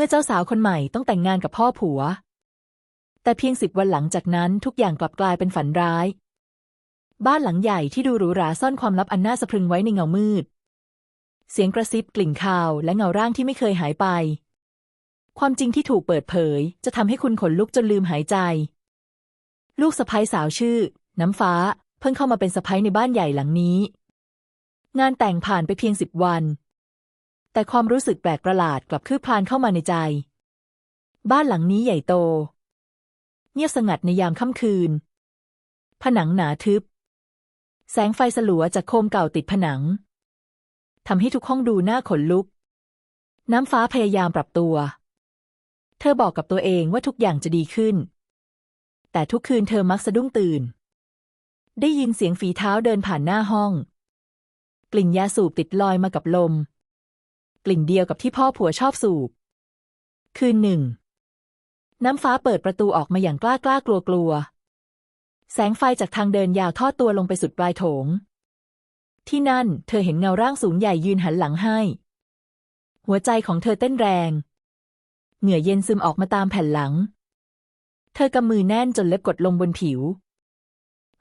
มื่อเจ้าสาวคนใหม่ต้องแต่งงานกับพ่อผัว แต่เพียงสิบวันหลังจากนั้นทุกอย่างกลับกลายเป็นฝันร้าย บ้านหลังใหญ่ที่ดูหรูหราซ่อนความลับอันน่าสะพรึงไว้ในเงามืด เสียงกระซิบกลิ่นคาวและเงาร่างที่ไม่เคยหายไป ความจริงที่ถูกเปิดเผย จะทำให้คุณขนลุกจนลืมหายใจ ลูกสะใภ้สาวชื่อ น้ำฟ้า เพิ่งเข้ามาเป็นสะใภ้ในบ้านใหญ่หลังนี้ งานแต่งผ่านไปเพียงสิบวัน แต่ความรู้สึกแปลกประหลาดกลับคืบคลานเข้ามาในใจ บ้านหลังนี้ใหญ่โต เงียบสงัดในยามค่ำคืน ผนังหนาทึบ แสงไฟสลัวจากโคมเก่าติดผนังทำให้ทุกห้องดูน่าขนลุก น้ำฟ้าพยายามปรับตัว เธอบอกกับตัวเองว่าทุกอย่างจะดีขึ้น แต่ทุกคืนเธอมักสะดุ้งตื่น ได้ยินเสียงฝีเท้าเดินผ่านหน้าห้อง กลิ่นยาสูบติดลอยมากับลม ลิ่นเดียวกับที่พ่อผัวชอบสูบ คืนหนึ่ง น้ำฟ้าเปิดประตูออกมาอย่างกล้ากล้ากลัวกลัว แสงไฟจากทางเดินยาวทอดตัวลงไปสุดปลายโถง ที่นั่นเธอเห็นเงาร่างสูงใหญ่ยืนหันหลังให้ หัวใจของเธอเต้นแรง เหงื่อเย็นซึมออกมาตามแผ่นหลัง เธอกำมือแน่นจนเล็บกดลงบนผิว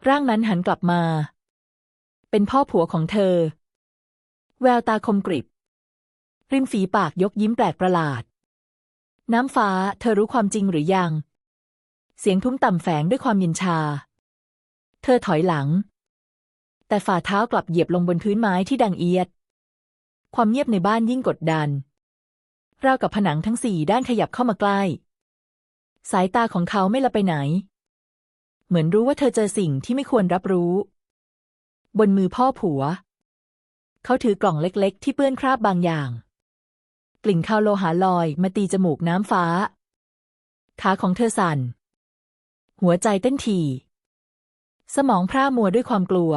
ร่างนั้นหันกลับมา เป็นพ่อผัวของเธอ แววตาคมกริบ ริมฝีปากยกยิ้มแปลกประหลาด น้ำฟ้าเธอรู้ความจริงหรือยัง เสียงทุ้มต่ำแฝงด้วยความเย็นชา เธอถอยหลัง แต่ฝ่าเท้ากลับเหยียบลงบนพื้นไม้ที่ดังเอียด ความเงียบในบ้านยิ่งกดดันราวกับผนังทั้งสี่ด้านขยับเข้ามาใกล้ สายตาของเขาไม่ละไปไหน เหมือนรู้ว่าเธอเจอสิ่งที่ไม่ควรรับรู้ บนมือพ่อผัว เขาถือกล่องเล็กๆ ที่เปื้อนคราบบางอย่าง ลิ่นคาวโลหะลอยมาตีจมูกน้ำฟ้า ขาของเธอสั่น หัวใจเต้นถี่สมองพร่ามัวด้วยความกลัว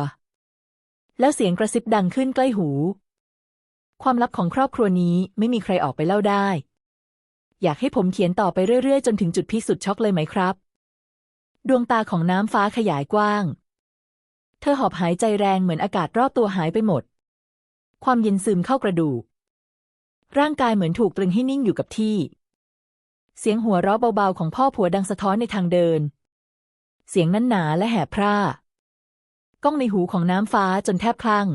แล้วเสียงกระซิบดังขึ้นใกล้หู ความลับของครอบครัวนี้ไม่มีใครออกไปเล่าได้ อยากให้ผมเขียนต่อไปเรื่อย ๆ จนถึงจุดพีคสุดช็อกเลยไหมครับ ดวงตาของน้ำฟ้าขยายกว้าง เธอหอบหายใจแรงเหมือนอากาศรอบตัวหายไปหมด ความเย็นซึมเข้ากระดูก ร่างกายเหมือนถูกตรึงให้นิ่งอยู่กับที่ เสียงหัวเราะเบาๆของพ่อผัวดังสะท้อนในทางเดิน เสียงนั้นหนาและแหบพร่าก้องในหูของน้ำฟ้าจนแทบคลั่ง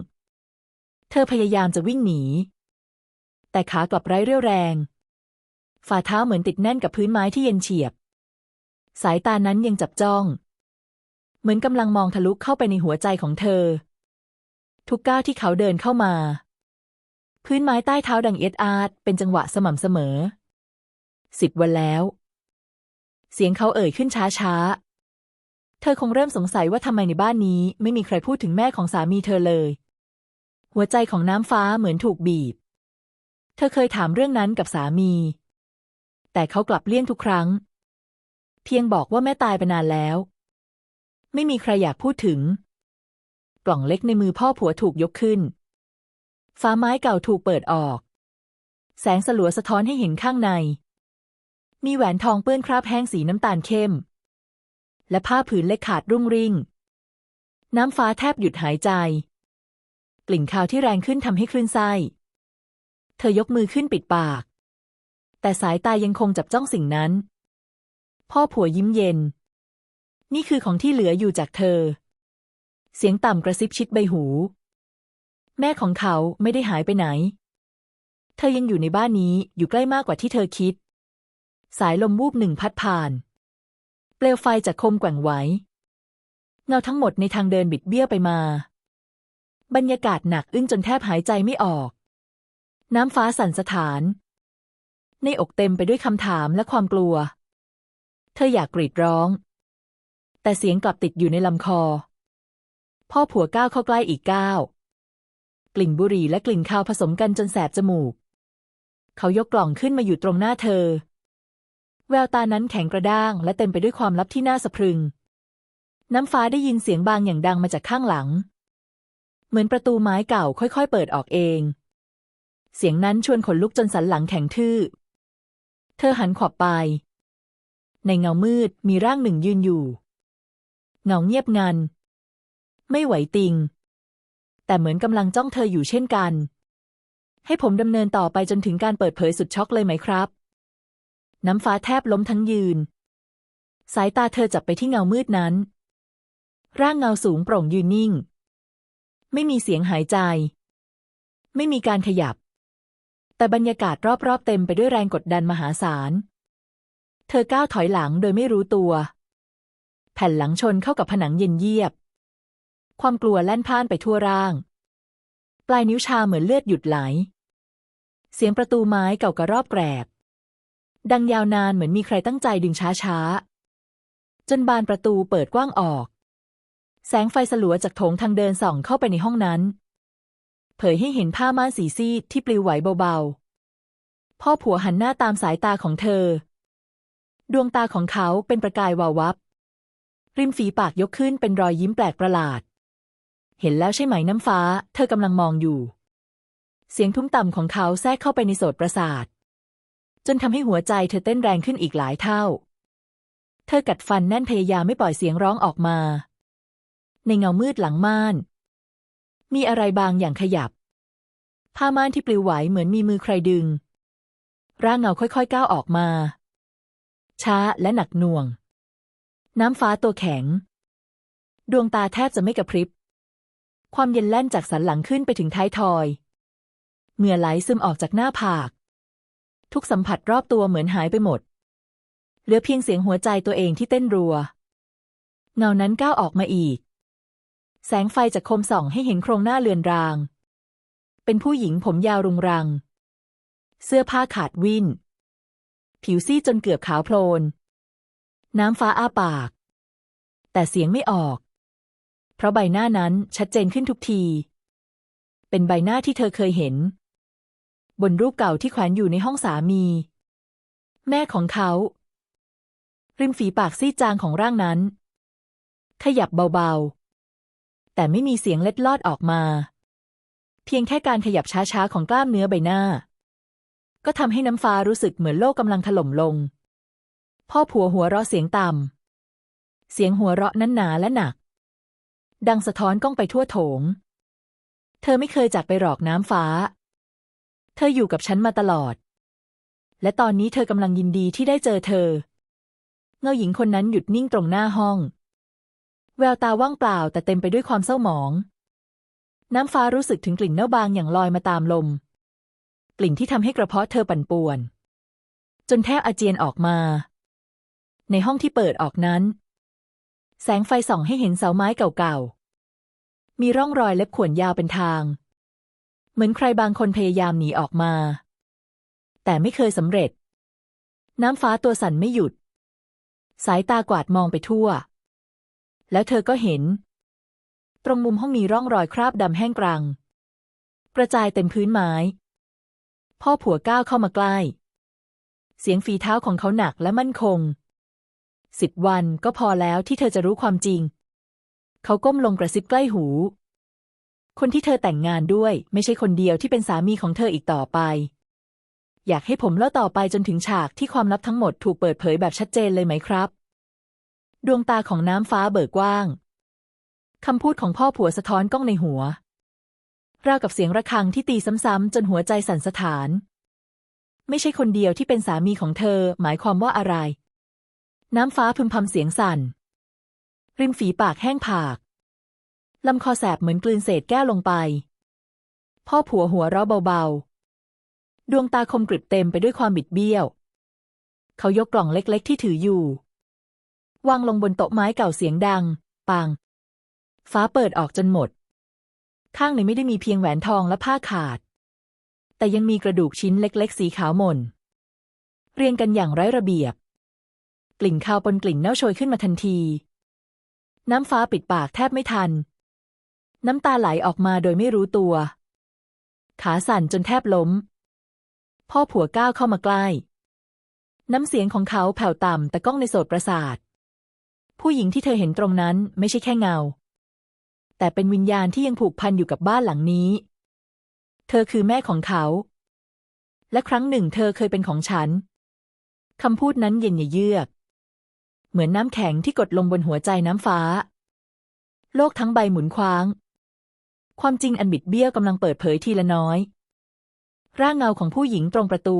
เธอพยายามจะวิ่งหนี แต่ขากลับไร้เรี่ยวแรง ฝ่าเท้าเหมือนติดแน่นกับพื้นไม้ที่เย็นเฉียบ สายตานั้นยังจับจ้อง เหมือนกำลังมองทะลุเข้าไปในหัวใจของเธอ ทุกก้าวที่เขาเดินเข้ามา พื้นไม้ใต้เท้าดังเอ็ดอาด เป็นจังหวะสม่ำเสมอ สิบวันแล้ว เสียงเขาเอ่ยขึ้นช้าช้าเธอคงเริ่มสงสัยว่าทำไมในบ้านนี้ ไม่มีใครพูดถึงแม่ของสามีเธอเลย หัวใจของน้ำฟ้าเหมือนถูกบีบ เธอเคยถามเรื่องนั้นกับสามี แต่เขากลับเลี่ยงทุกครั้ง เพียงบอกว่าแม่ตายไปนานแล้ว ไม่มีใครอยากพูดถึง กล่องเล็กในมือพ่อผัวถูกยกขึ้น ฟ้าไม้เก่าถูกเปิดออก แสงสลัวสะท้อนให้เห็นข้างใน มีแหวนทองเปื้อนคราบแห้งสีน้ำตาลเข้ม และผ้าผืนเล็กขาดรุ่งริ่ง น้ำฟ้าแทบหยุดหายใจ กลิ่นคาวที่แรงขึ้นทำให้คลื่นไส้ เธอยกมือขึ้นปิดปาก แต่สายตายังคงจับจ้องสิ่งนั้น พ่อผัวยิ้มเย็น นี่คือของที่เหลืออยู่จากเธอ เสียงต่ำกระซิบชิดใบหู แม่ของเขาไม่ได้หายไปไหน เธอยังอยู่ในบ้านนี้อยู่ใกล้มากกว่าที่เธอคิด สายลมวูบหนึ่งพัดผ่าน เปลวไฟจากคมแกว่งไหวเงาทั้งหมดในทางเดินบิดเบี้ยวไปมา บรรยากาศหนักอึ้งจนแทบหายใจไม่ออก น้ำฟ้าสั่นสะท้าน ในอกเต็มไปด้วยคำถามและความกลัว เธออยากกรีดร้อง แต่เสียงกลับติดอยู่ในลำคอ พ่อผัวก้าวเข้าใกล้อีกก้าว กลิ่นบุหรี่และกลิ่นคาวผสมกันจนแสบจมูก เขายกกล่องขึ้นมาอยู่ตรงหน้าเธอ แววตานั้นแข็งกระด้าง และเต็มไปด้วยความลับที่น่าสะพรึง น้ำฟ้าได้ยินเสียงบางอย่างดังมาจากข้างหลัง เหมือนประตูไม้เก่าค่อยๆ เปิดออกเอง เสียงนั้นชวนขนลุกจนสันหลังแข็งทื่อ เธอหันขวับไป ในเงามืดมีร่างหนึ่งยืนอยู่ เงาเงียบงัน ไม่ไหวติง แต่เหมือนกำลังจ้องเธออยู่เช่นกัน ให้ผมดำเนินต่อไปจนถึงการเปิดเผยสุดช็อกเลยไหมครับ น้ำฟ้าแทบล้มทั้งยืน สายตาเธอจับไปที่เงามืดนั้น ร่างเงาสูงโปร่งยืนนิ่ง ไม่มีเสียงหายใจ ไม่มีการขยับ แต่บรรยากาศรอบๆเต็มไปด้วยแรงกดดันมหาศาล เธอก้าวถอยหลังโดยไม่รู้ตัว แผ่นหลังชนเข้ากับผนังเย็นเยียบ ความกลัวแล่นพ่านไปทั่วร่าง ปลายนิ้วชาเหมือนเลือดหยุดไหล เสียงประตูไม้เก่ากระรอบแกรบ ดังยาวนานเหมือนมีใครตั้งใจดึงช้าๆจนบานประตูเปิดกว้างออก แสงไฟสลัวจากโถงทางเดินส่องเข้าไปในห้องนั้น เผยให้เห็นผ้าม่านสีซีดที่ปลิวไหวเบาๆ พ่อผัวหันหน้าตามสายตาของเธอ ดวงตาของเขาเป็นประกายวาววับ ริมฝีปากยกขึ้นเป็นรอยยิ้มแปลกประหลาด เห็นแล้วใช่ไหมน้ำฟ้า เธอกำลังมองอยู่ เสียงทุ้มต่ำของเขาแทรกเข้าไปในโสตประสาท จนทำให้หัวใจเธอเต้นแรงขึ้นอีกหลายเท่า เธอกัดฟันแน่นพยายามไม่ปล่อยเสียงร้องออกมา ในเงามืดหลังม่าน มีอะไรบางอย่างขยับ ผ้าม่านที่ปลิวไหวเหมือนมีมือใครดึง ร่างเงาค่อยๆก้าวออกมา ช้าและหนักหน่วง น้ำฟ้าตัวแข็ง ดวงตาแทบจะไม่กระพริบ ความเย็นแล่นจากสันหลังขึ้นไปถึงท้ายทอย เหงื่อไหลซึมออกจากหน้าผาก ทุกสัมผัสรอบตัวเหมือนหายไปหมด เหลือเพียงเสียงหัวใจตัวเองที่เต้นรัว เงานั้นก้าวออกมาอีก แสงไฟจากโคมส่องให้เห็นโครงหน้าเลือนราง เป็นผู้หญิงผมยาวรุงรัง เสื้อผ้าขาดวินผิวซีดจนเกือบขาวโพลน น้ำฟ้าอ้าปาก แต่เสียงไม่ออก เพราะใบหน้านั้นชัดเจนขึ้นทุกที เป็นใบหน้าที่เธอเคยเห็น บนรูปเก่าที่แขวนอยู่ในห้องสามี แม่ของเขา ริมฝีปากซีดจางของร่างนั้น ขยับเบาๆ แต่ไม่มีเสียงเล็ดลอดออกมา เพียงแค่การขยับช้าๆ ของกล้ามเนื้อใบหน้า ก็ทำให้น้ำฟ้ารู้สึกเหมือนโลกกำลังถล่มลง พ่อผัวหัวเราะเสียงต่ำเสียงหัวเราะนั้นหนาและหนัก ดังสะท้อนก้องไปทั่วโถง เธอไม่เคยจากไปหรอกน้ำฟ้า เธออยู่กับฉันมาตลอด และตอนนี้เธอกำลังยินดีที่ได้เจอเธอ เงาหญิงคนนั้นหยุดนิ่งตรงหน้าห้อง แววตาว่างเปล่าแต่เต็มไปด้วยความเศร้าหมอง น้ำฟ้ารู้สึกถึงกลิ่นเน่าบางอย่างลอยมาตามลม กลิ่นที่ทำให้กระเพาะเธอปั่นป่วน จนแทบอาเจียนออกมา ในห้องที่เปิดออกนั้นแสงไฟส่องให้เห็นเสาไม้เก่าๆ มีร่องรอยเล็บข่วนยาวเป็นทาง เหมือนใครบางคนพยายามหนีออกมา แต่ไม่เคยสำเร็จ น้ำฟ้าตัวสั่นไม่หยุด สายตากวาดมองไปทั่ว แล้วเธอก็เห็น ตรงมุมห้องมีร่องรอยคราบดำแห้งกรัง กระจายเต็มพื้นไม้ พ่อผัวก้าวเข้ามาใกล้ เสียงฝีเท้าของเขาหนักและมั่นคงสิบวันก็พอแล้วที่เธอจะรู้ความจริง เขาก้มลงกระซิบใกล้หู คนที่เธอแต่งงานด้วย ไม่ใช่คนเดียวที่เป็นสามีของเธออีกต่อไป อยากให้ผมเล่าต่อไปจนถึงฉากที่ความลับทั้งหมดถูกเปิดเผยแบบชัดเจนเลยไหมครับ ดวงตาของน้ำฟ้าเบิกกว้างคำพูดของพ่อผัวสะท้อนกล้องในหัวราวกับเสียงระฆังที่ตีซ้ำๆจนหัวใจสั่นสะท้าน ไม่ใช่คนเดียวที่เป็นสามีของเธอ หมายความว่าอะไร น้ำฟ้าพึมพำเสียงสั่น ริมฝีปากแห้งผาก ลำคอแสบเหมือนกลืนเศษแก้วลงไป พ่อผัวหัวเราะเบาๆ ดวงตาคมกริบเต็มไปด้วยความบิดเบี้ยว เขายกกล่องเล็กๆ ที่ถืออยู่ วางลงบนโต๊ะไม้เก่าเสียงดัง ปัง ฟ้าเปิดออกจนหมด ข้างในไม่ได้มีเพียงแหวนทองและผ้าขาด แต่ยังมีกระดูกชิ้นเล็กๆ สีขาวหม่น เรียงกันอย่างไร้ระเบียบ กลิ่นคาวปนกลิ่นเน่าโชยขึ้นมาทันที น้ำฟ้าปิดปากแทบไม่ทัน น้ำตาไหลออกมาโดยไม่รู้ตัว ขาสั่นจนแทบล้ม พ่อผัวก้าวเข้ามาใกล้ น้ำเสียงของเขาแผ่วต่ำแต่ก้องในโสตประสาท ผู้หญิงที่เธอเห็นตรงนั้นไม่ใช่แค่เงา แต่เป็นวิญญาณที่ยังผูกพันอยู่กับบ้านหลังนี้ เธอคือแม่ของเขา และครั้งหนึ่งเธอเคยเป็นของฉันคำพูดนั้นเย็นเยือก เหมือนน้ำแข็งที่กดลงบนหัวใจน้ำฟ้า โลกทั้งใบหมุนคว้าง ความจริงอันบิดเบี้ยวกำลังเปิดเผยทีละน้อย ร่างเงาของผู้หญิงตรงประตู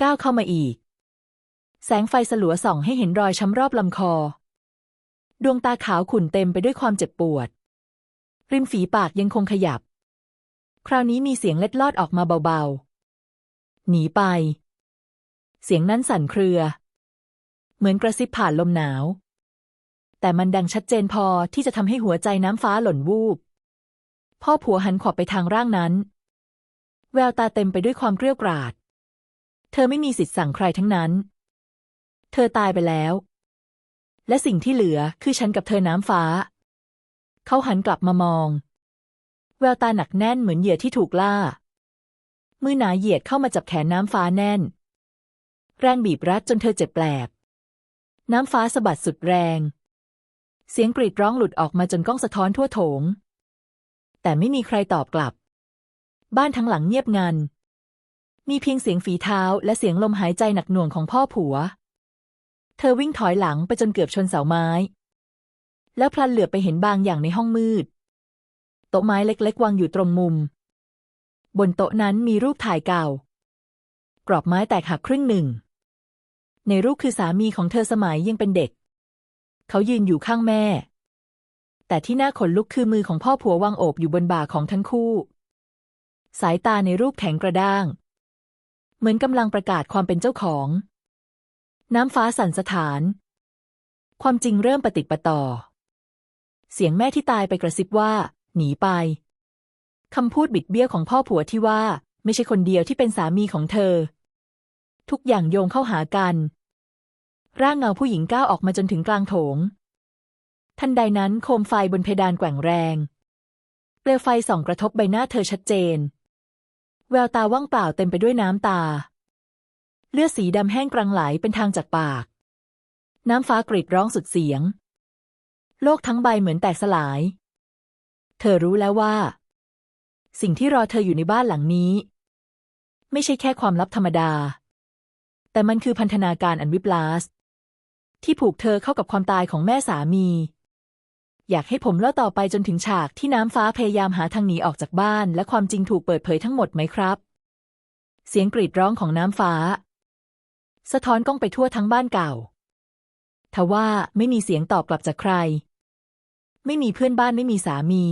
ก้าวเข้ามาอีก แสงไฟสลัวส่องให้เห็นรอยช้ำรอบลำคอ ดวงตาขาวขุ่นเต็มไปด้วยความเจ็บปวด ริมฝีปากยังคงขยับ คราวนี้มีเสียงเล็ดลอดออกมาเบาๆ หนีไปเสียงนั้นสั่นเครือ เหมือนกระซิบผ่านลมหนาว แต่มันดังชัดเจนพอที่จะทำให้หัวใจน้ำฟ้าหล่นวูบ พ่อผัวหันขวบไปทางร่างนั้น แววตาเต็มไปด้วยความเกรี้ยวกราด เธอไม่มีสิทธิ์สั่งใครทั้งนั้น เธอตายไปแล้ว และสิ่งที่เหลือคือฉันกับเธอน้ำฟ้า เขาหันกลับมามอง แววตาหนักแน่นเหมือนเหยื่อที่ถูกล่า มือหนาเหยียดเข้ามาจับแขนน้ำฟ้าแน่น แรงบีบรัดจนเธอเจ็บแปลบ น้ำฟ้าสะบัดสุดแรง เสียงกรีดร้องหลุดออกมาจนก้องสะท้อนทั่วโถง แต่ไม่มีใครตอบกลับ บ้านทั้งหลังเงียบงัน มีเพียงเสียงฝีเท้าและเสียงลมหายใจหนักหน่วงของพ่อผัว เธอวิ่งถอยหลังไปจนเกือบชนเสาไม้ แล้วพลันเหลือบไปเห็นบางอย่างในห้องมืด โต๊ะไม้เล็กๆ วางอยู่ตรงมุม บนโต๊ะนั้นมีรูปถ่ายเก่า กรอบไม้แตกหักครึ่งหนึ่ง ในรูปคือสามีของเธอสมัยยังเป็นเด็ก เขายืนอยู่ข้างแม่ แต่ที่น่าขนลุกคือมือของพ่อผัววางโอบอยู่บนบ่าของทั้งคู่ สายตาในรูปแข็งกระด้าง เหมือนกำลังประกาศความเป็นเจ้าของ น้ำฟ้าสั่นสถาน ความจริงเริ่มปฏิประต่อ เสียงแม่ที่ตายไปกระซิบว่า หนีไปคำพูดบิดเบี้ยวของพ่อผัวที่ว่า ไม่ใช่คนเดียวที่เป็นสามีของเธอ ทุกอย่างโยงเข้าหากัน ร่างเงาผู้หญิงก้าวออกมาจนถึงกลางโถง ทันใดนั้นโคมไฟบนเพดานแกว่งแรง เปลวไฟส่องกระทบใบหน้าเธอชัดเจน แววตาว่างเปล่าเต็มไปด้วยน้ำตา เลือดสีดำแห้งกรังไหลเป็นทางจากปาก น้ำฟ้ากรีดร้องสุดเสียง โลกทั้งใบเหมือนแตกสลาย เธอรู้แล้วว่า สิ่งที่รอเธออยู่ในบ้านหลังนี้ ไม่ใช่แค่ความลับธรรมดาแต่มันคือพันธนาการอันวิปลาส ที่ผูกเธอเข้ากับความตายของแม่สามี อยากให้ผมเล่าต่อไปจนถึงฉากที่น้ำฟ้าพยายามหาทางหนีออกจากบ้าน และความจริงถูกเปิดเผยทั้งหมดไหมครับ เสียงกรีดร้องของน้ำฟ้า สะท้อนก้องไปทั่วทั้งบ้านเก่าทว่าไม่มีเสียงตอบกลับจากใคร ไม่มีเพื่อนบ้านไม่มีสามี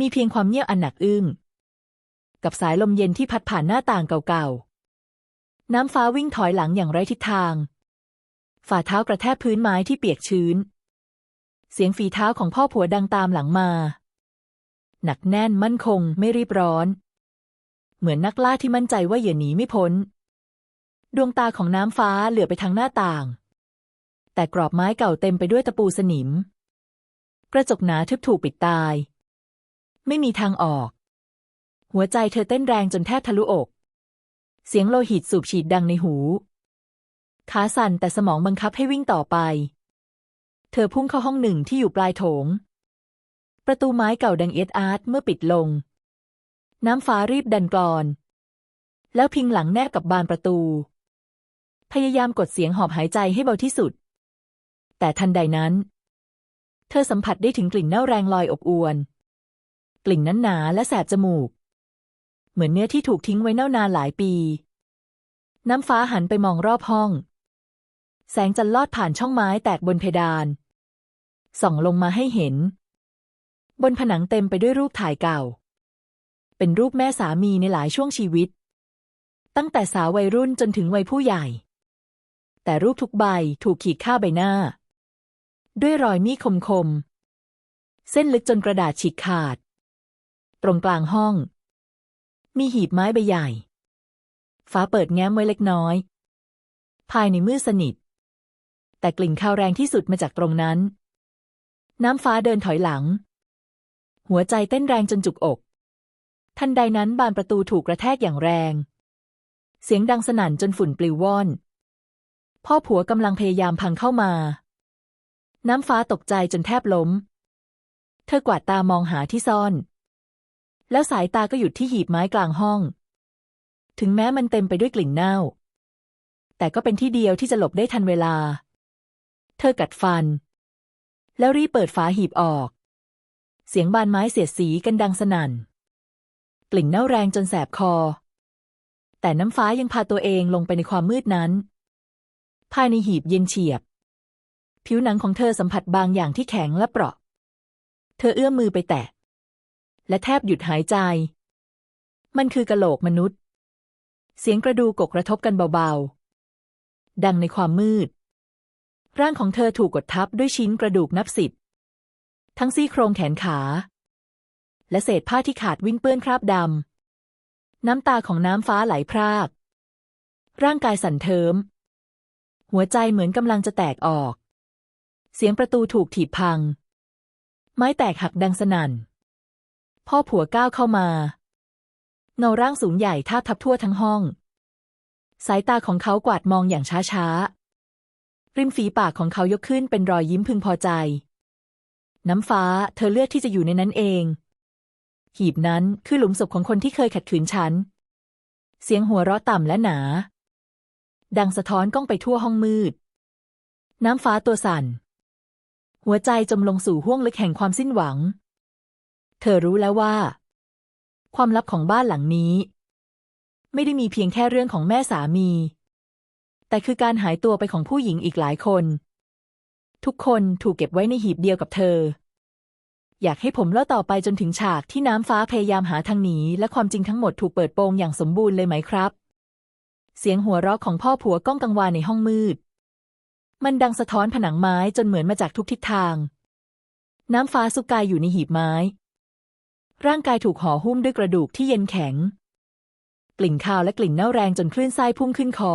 มีเพียงความเงียบอันหนักอึ้งกับสายลมเย็นที่พัดผ่านหน้าต่างเก่าๆ น้ำฟ้าวิ่งถอยหลังอย่างไร้ทิศทาง ฝ่าเท้ากระแทกพื้นไม้ที่เปียกชื้น เสียงฝีเท้าของพ่อผัวดังตามหลังมา หนักแน่นมั่นคงไม่รีบร้อน เหมือนนักล่าที่มั่นใจว่าเหยื่อหนีไม่พ้น ดวงตาของน้ำฟ้าเหลือไปทางหน้าต่าง แต่กรอบไม้เก่าเต็มไปด้วยตะปูสนิม กระจกหนาทึบถูกปิดตาย ไม่มีทางออก หัวใจเธอเต้นแรงจนแทบทะลุอก เสียงโลหิตสูบฉีดดังในหู ขาสั่นแต่สมองบังคับให้วิ่งต่อไป เธอพุ่งเข้าห้องหนึ่งที่อยู่ปลายโถง ประตูไม้เก่าดังเอียดอาร์ตเมื่อปิดลง น้ำฟ้ารีบดันกรอน แล้วพิงหลังแนบกับบานประตู พยายามกดเสียงหอบหายใจให้เบาที่สุด แต่ทันใดนั้น เธอสัมผัสได้ถึงกลิ่นเน่าแรงลอยอบอวน กลิ่นนั้นหนาและแสบจมูก เหมือนเนื้อที่ถูกทิ้งไว้เน่านานหลายปีน้ำฟ้าหันไปมองรอบห้อง แสงจันลอดผ่านช่องไม้แตกบนเพดาน ส่องลงมาให้เห็น บนผนังเต็มไปด้วยรูปถ่ายเก่า เป็นรูปแม่สามีในหลายช่วงชีวิต ตั้งแต่สาววัยรุ่นจนถึงวัยผู้ใหญ่ แต่รูปทุกใบถูกขีดค่าใบหน้า ด้วยรอยมีดคมๆเส้นลึกจนกระดาษฉีกขาด ตรงกลางห้อง มีหีบไม้ใบใหญ่ฝาเปิดแง้มไว้เล็กน้อยภายในมืดสนิท แต่กลิ่นคาวแรงที่สุดมาจากตรงนั้น น้ำฟ้าเดินถอยหลัง หัวใจเต้นแรงจนจุกอก ทันใดนั้นบานประตูถูกกระแทกอย่างแรง เสียงดังสนั่นจนฝุ่นปลิวว่อน พ่อผัวกำลังพยายามพังเข้ามา น้ำฟ้าตกใจจนแทบล้ม เธอกวาดตามองหาที่ซ่อน แล้วสายตาก็หยุดที่หีบไม้กลางห้อง ถึงแม้มันเต็มไปด้วยกลิ่นเน่าแต่ก็เป็นที่เดียวที่จะหลบได้ทันเวลา เธอกัดฟัน แล้วรีบเปิดฝาหีบออก เสียงบานไม้เสียดสีกันดังสนั่น กลิ่นเน่าแรงจนแสบคอ แต่น้ำฟ้ายังพาตัวเองลงไปในความมืดนั้น ภายในหีบเย็นเฉียบ ผิวหนังของเธอสัมผัสบางอย่างที่แข็งและเปราะ เธอเอื้อมมือไปแตะ และแทบหยุดหายใจ มันคือกะโหลกมนุษย์ เสียงกระดูกกกระทบกันเบาๆ ดังในความมืด ร่างของเธอถูกกดทับด้วยชิ้นกระดูกนับสิบ ทั้งซี่โครงแขนขา และเศษผ้าที่ขาดวิ่งเปื้อนคราบดำ น้ำตาของน้ำฟ้าไหลพราก ร่างกายสั่นเทิม หัวใจเหมือนกำลังจะแตกออก เสียงประตูถูกถีบพัง ไม้แตกหักดังสนั่น พ่อผัวก้าวเข้ามา เงาร่างสูงใหญ่ทาบทับทั่วทั้งห้อง สายตาของเขากวาดมองอย่างช้าๆ ริมฝีปากของเขายกขึ้นเป็นรอยยิ้มพึงพอใจ น้ำฟ้า เธอเลือกที่จะอยู่ในนั้นเอง หีบนั้นคือหลุมศพของคนที่เคยขัดขืนฉัน เสียงหัวเราะต่ำและหนา ดังสะท้อนก้องไปทั่วห้องมืด น้ำฟ้าตัวสั่น หัวใจจมลงสู่ห้วงลึกแห่งความสิ้นหวัง เธอรู้แล้วว่า ความลับของบ้านหลังนี้ ไม่ได้มีเพียงแค่เรื่องของแม่สามี แต่คือการหายตัวไปของผู้หญิงอีกหลายคน ทุกคนถูกเก็บไว้ในหีบเดียวกับเธอ อยากให้ผมเล่าต่อไปจนถึงฉากที่น้ำฟ้าพยายามหาทางหนีและความจริงทั้งหมดถูกเปิดโปงอย่างสมบูรณ์เลยไหมครับ เสียงหัวเราะของพ่อผัวก้องกังวานในห้องมืด มันดังสะท้อนผนังไม้จนเหมือนมาจากทุกทิศทาง น้ำฟ้าสุกกายอยู่ในหีบไม้ ร่างกายถูกห่อหุ้มด้วยกระดูกที่เย็นแข็ง กลิ่นคาวและกลิ่นเน่าแรงจนคลื่นไส้พุ่งขึ้นคอ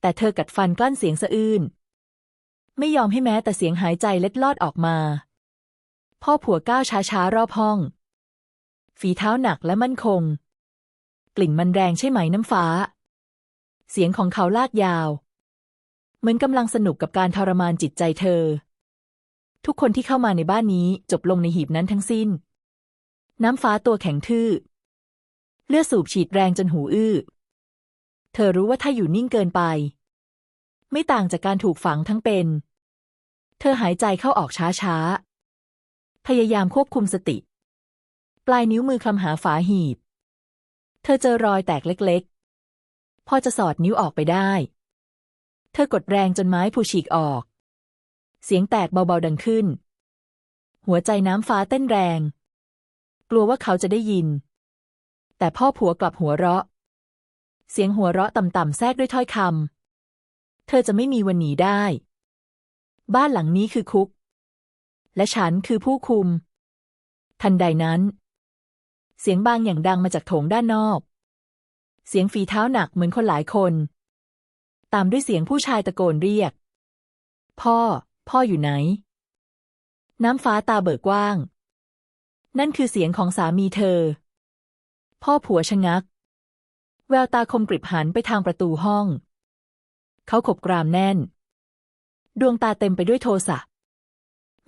แต่เธอกัดฟันกลั้นเสียงสะอื้น ไม่ยอมให้แม้แต่เสียงหายใจเล็ดลอดออกมา พ่อผัวก้าวช้าๆรอบห้อง ฝีเท้าหนักและมั่นคง กลิ่นมันแรงใช่ไหมน้ำฟ้า เสียงของเขาลากยาว เหมือนกำลังสนุกกับการทรมานจิตใจเธอ ทุกคนที่เข้ามาในบ้านนี้จบลงในหีบนั้นทั้งสิ้น น้ำฟ้าตัวแข็งทื่อ เลือดสูบฉีดแรงจนหูอื้อ เธอรู้ว่าถ้าอยู่นิ่งเกินไป ไม่ต่างจากการถูกฝังทั้งเป็น เธอหายใจเข้าออกช้าๆ พยายามควบคุมสติ ปลายนิ้วมือคลำหาฝาหีบ เธอเจอรอยแตกเล็กๆ พอจะสอดนิ้วออกไปได้ เธอกดแรงจนไม้ผูฉีกออก เสียงแตกเบาๆดังขึ้น หัวใจน้ำฟ้าเต้นแรง กลัวว่าเขาจะได้ยิน แต่พ่อผัวกลับหัวเราะ เสียงหัวเราะต่ำๆแทรกด้วยถ้อยคำ เธอจะไม่มีวันหนีได้ บ้านหลังนี้คือคุก และฉันคือผู้คุม ทันใดนั้น เสียงบางอย่างดังมาจากโถงด้านนอก เสียงฝีเท้าหนักเหมือนคนหลายคน ตามด้วยเสียงผู้ชายตะโกนเรียก พ่อ พ่ออยู่ไหน น้ำฟ้าตาเบิกกว้าง นั่นคือเสียงของสามีเธอ พ่อผัวชะงัก แววตาคมกริบหันไปทางประตูห้อง เขาขบกรามแน่น ดวงตาเต็มไปด้วยโทสะ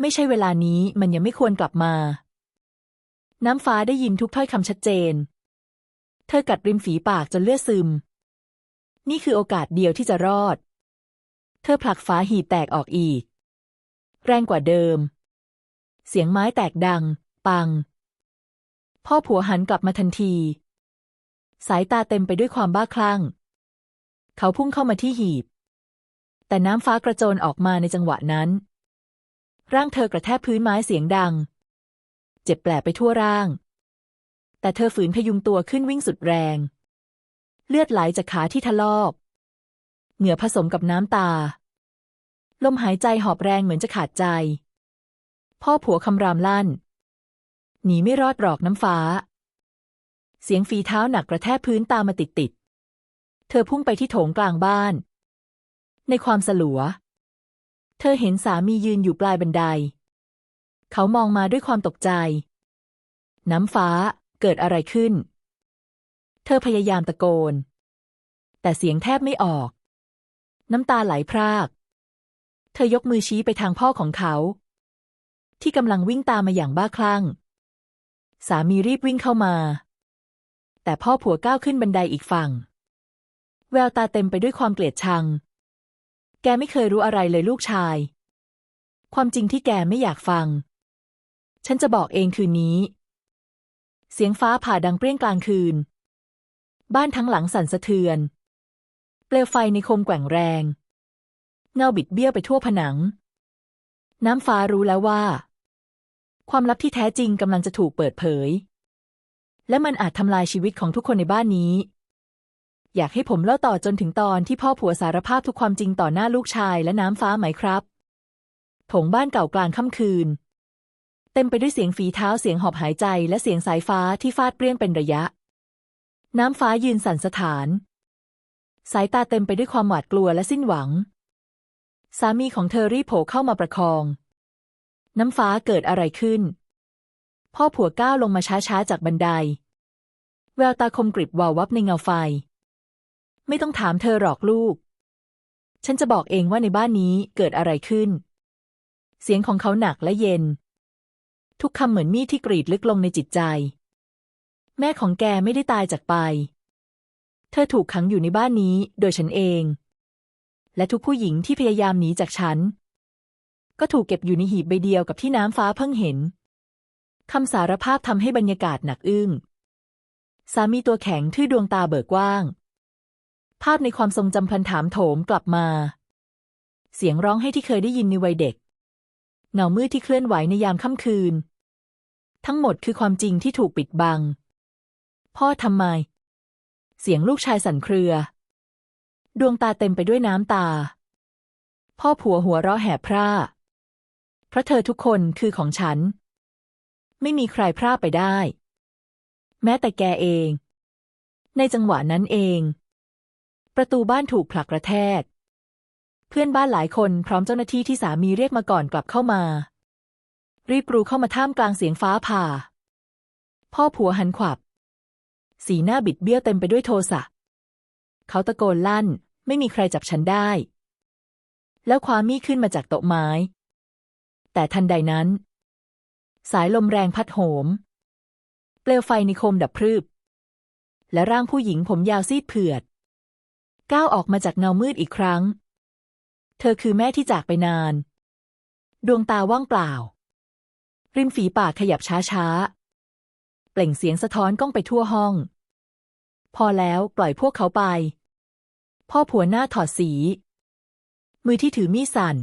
ไม่ใช่เวลานี้มันยังไม่ควรกลับมา น้ำฟ้าได้ยินทุกถ้อยคำชัดเจน เธอกัดริมฝีปากจนเลือดซึม นี่คือโอกาสเดียวที่จะรอด เธอผลักฝาหีบแตกออกอีก แรงกว่าเดิม เสียงไม้แตกดัง ปัง พ่อผัวหันกลับมาทันที สายตาเต็มไปด้วยความบ้าคลั่ง เขาพุ่งเข้ามาที่หีบ แต่น้ำฟ้ากระโจนออกมาในจังหวะนั้น ร่างเธอกระแทกพื้นไม้เสียงดัง เจ็บแปลไปทั่วร่าง แต่เธอฝืนพยุงตัวขึ้นวิ่งสุดแรง เลือดไหลจากขาที่ทะลอก เหงื่อผสมกับน้ำตา ลมหายใจหอบแรงเหมือนจะขาดใจ พ่อผัวคำรามลั่น หนีไม่รอดหรอกน้ำฟ้า เสียงฝีเท้าหนักกระแทกพื้นตามมาติดติด เธอพุ่งไปที่โถงกลางบ้าน ในความสลัว เธอเห็นสามียืนอยู่ปลายบันได เขามองมาด้วยความตกใจ น้ำฟ้าเกิดอะไรขึ้น เธอพยายามตะโกน แต่เสียงแทบไม่ออก น้ำตาไหลพราก เธอยกมือชี้ไปทางพ่อของเขา ที่กำลังวิ่งตามมาอย่างบ้าคลั่ง สามีรีบวิ่งเข้ามา แต่พ่อผัวก้าวขึ้นบันไดอีกฝั่ง แววตาเต็มไปด้วยความเกลียดชัง แกไม่เคยรู้อะไรเลยลูกชาย ความจริงที่แกไม่อยากฟัง ฉันจะบอกเองคืนนี้ เสียงฟ้าผ่าดังเปรี้ยงกลางคืน บ้านทั้งหลังสั่นสะเทือน เปลวไฟในโคมแกว่งแรง เงาบิดเบี้ยวไปทั่วผนัง น้ำฟ้ารู้แล้วว่า ความลับที่แท้จริงกำลังจะถูกเปิดเผย และมันอาจทำลายชีวิตของทุกคนในบ้านนี้ อยากให้ผมเล่าต่อจนถึงตอนที่พ่อผัวสารภาพทุกความจริงต่อหน้าลูกชายและน้ำฟ้าไหมครับโถงบ้านเก่ากลางค่ำคืน เต็มไปด้วยเสียงฝีเท้าเสียงหอบหายใจและเสียงสายฟ้าที่ฟาดเปรี้ยงเป็นระยะ น้ำฟ้ายืนสั่นสถาน สายตาเต็มไปด้วยความหวาดกลัวและสิ้นหวัง สามีของเธอรีบโผล่เข้ามาประคอง น้ำฟ้าเกิดอะไรขึ้น พ่อผัวก้าวลงมาช้าๆจากบันได แววตาคมกริบวาววับในเงาไฟ ไม่ต้องถามเธอหรอกลูก ฉันจะบอกเองว่าในบ้านนี้เกิดอะไรขึ้น เสียงของเขาหนักและเย็น ทุกคำเหมือนมีดที่กรีดลึกลงในจิตใจ แม่ของแกไม่ได้ตายจากไป เธอถูกขังอยู่ในบ้านนี้โดยฉันเอง และทุกผู้หญิงที่พยายามหนีจากฉัน ก็ถูกเก็บอยู่ในหีบใบเดียวกับที่น้ำฟ้าเพิ่งเห็น คำสารภาพทำให้บรรยากาศหนักอึ้ง สามีตัวแข็งทื่อดวงตาเบิกกว้าง ภาพในความทรงจำพลันถามโถมกลับมา เสียงร้องให้ที่เคยได้ยินในวัยเด็ก เงามืดที่เคลื่อนไหวในยามค่ำคืน ทั้งหมดคือความจริงที่ถูกปิดบัง พ่อทำไม เสียงลูกชายสั่นเครือ ดวงตาเต็มไปด้วยน้ำตา พ่อผัวหัวเราะแหบพร่าเพราะเธอทุกคนคือของฉัน ไม่มีใครพร่าไปได้ แม้แต่แกเอง ในจังหวะนั้นเอง ประตูบ้านถูกผลักกระแทก เพื่อนบ้านหลายคนพร้อมเจ้าหน้าที่ที่สามีเรียกมาก่อนกลับเข้ามา รีบกรูเข้ามาท่ามกลางเสียงฟ้าผ่า พ่อผัวหันขวับ สีหน้าบิดเบี้ยวเต็มไปด้วยโทสะ เขาตะโกนลั่น ไม่มีใครจับฉันได้ แล้วคว้ามีดขึ้นมาจากโต๊ะไม้ แต่ทันใดนั้น สายลมแรงพัดโหม เปลวไฟในโคมดับพรึบ และร่างผู้หญิงผมยาวซีดเผือด ก้าวออกมาจากเงามืดอีกครั้ง เธอคือแม่ที่จากไปนาน ดวงตาว่างเปล่า ริมฝีปากขยับช้าๆ เปล่งเสียงสะท้อนก้องไปทั่วห้อง พอแล้วปล่อยพวกเขาไป พ่อผัวหน้าถอดสี มือที่ถือมีดสั่น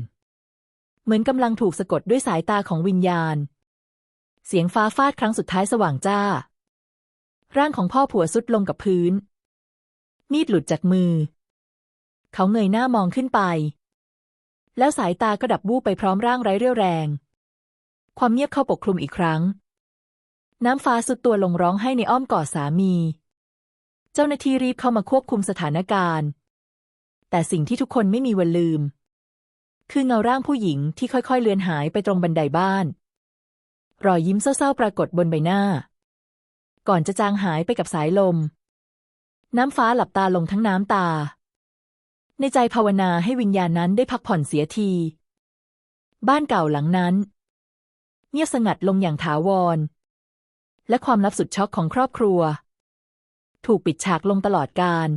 เหมือนกำลังถูกสะกดด้วยสายตาของวิญญาณ เสียงฟ้าฟาดครั้งสุดท้ายสว่างจ้า ร่างของพ่อผัวสุดลงกับพื้น มีดหลุดจากมือ เขาเงยหน้ามองขึ้นไป แล้วสายตาก็ดับวูบไปพร้อมร่างไร้เรี่ยวแรง ความเงียบเข้าปกคลุมอีกครั้ง น้ำฟ้าสุดตัวลงร้องให้ในอ้อมกอดสามี เจ้าหน้าที่รีบเข้ามาควบคุมสถานการณ์ แต่สิ่งที่ทุกคนไม่มีวันลืม คือเงาร่างผู้หญิงที่ค่อยๆเลือนหายไปตรงบันไดบ้าน รอยยิ้มเศร้าๆ ปรากฏบนใบหน้า ก่อนจะจางหายไปกับสายลม น้ำฟ้าหลับตาลงทั้งน้ำตา ในใจภาวนาให้วิญญาณนั้นได้พักผ่อนเสียที บ้านเก่าหลังนั้น เงียบสงัดลงอย่างถาวร และความลับสุดช็อกของครอบครัว ถูกปิดฉากลงตลอดกาล